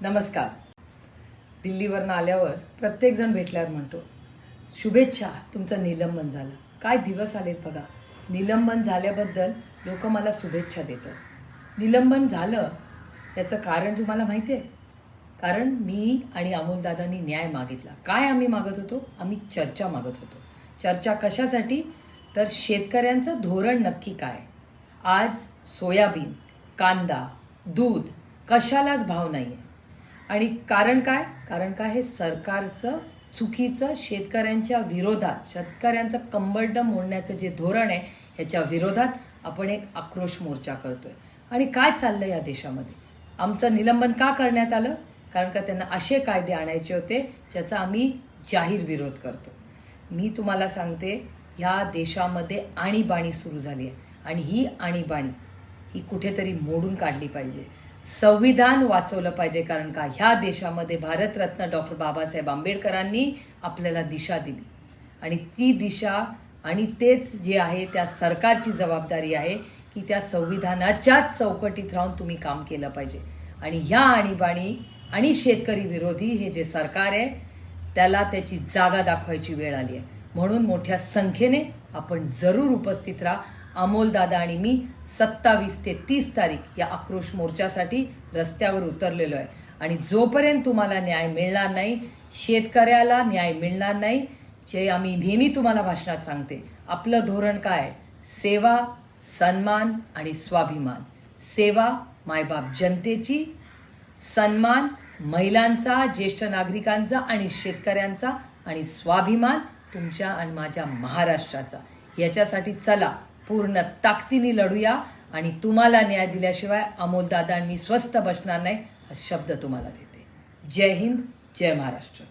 नमस्कार. दिल्लीवरनं आल्यावर प्रत्येकजण भेटल्यावर म्हणतो शुभेच्छा तुमचं निलंबन झालं. काय दिवस आलेत बघा. निलंबन झाल्याबद्दल लोक मला शुभेच्छा देतात. निलंबन झालं याचं कारण तुम्हाला माहिती आहे? कारण मी आणि अमोलदादांनी न्याय मागितला. काय आम्ही मागत होतो? आम्ही चर्चा मागत होतो. चर्चा कशासाठी? तर शेतकऱ्यांचं धोरण नक्की काय? आज सोयाबीन कांदा दूध कशालाच भाव नाही आहे आणि कारण काय? कारण काय? हे सरकारचं चुकीचं शेतकऱ्यांच्या विरोधात शेतकऱ्यांचं कंबरडं मोडण्याचं जे धोरण आहे ह्याच्या विरोधात आपण एक आक्रोश मोर्चा करतोय. आणि काय चाललं या देशामध्ये? आमचं निलंबन का करण्यात आलं? कारण का त्यांना असे कायदे आणायचे होते ज्याचा आम्ही जाहीर विरोध करतो. मी तुम्हाला सांगते ह्या देशामध्ये आणीबाणी सुरू झाली आहे. आणि ही आणीबाणी ही कुठेतरी मोडून काढली पाहिजे. संविधान वाचवलं पाहिजे कारण का ह्या देशामध्ये भारतरत्न डॉक्टर बाबासाहेब आंबेडकरांनी आपल्याला दिशा दिली. आणि ती दिशा आणि तेच जे आहे त्या सरकारची जबाबदारी आहे की त्या संविधानाच्याच चौकटीत राहून तुम्ही काम केलं पाहिजे. आणि ह्या आणीबाणी आणि शेतकरी विरोधी हे जे सरकार आहे त्याला त्याची जागा दाखवायची वेळ आली आहे. म्हणून मोठ्या संख्येने आपण जरूर उपस्थित राहा. अमोलदादा आणि मी सत्तावीस ते तीस तारीख या आक्रोश मोर्चासाठी रस्त्यावर उतरलेलो आहे. आणि जोपर्यंत तुम्हाला न्याय मिळणार नाही शेतकऱ्याला न्याय मिळणार नाही जे आम्ही नेहमी तुम्हाला भाषणात सांगते आपलं धोरण काय सेवा सन्मान आणि स्वाभिमान. सेवा मायबाप जनतेची सन्मान महिलांचा ज्येष्ठ नागरिकांचा आणि शेतकऱ्यांचा आणि स्वाभिमान तुमच्या आणि माझ्या महाराष्ट्राचा. याच्यासाठी चला पूर्ण ताकदीने लढूया आणि तुम्हाला न्याय दिल्याशिवाय अमोलदादा मी स्वस्त बसणार नाही हा शब्द तुम्हाला देते. जय हिंद जय महाराष्ट्र.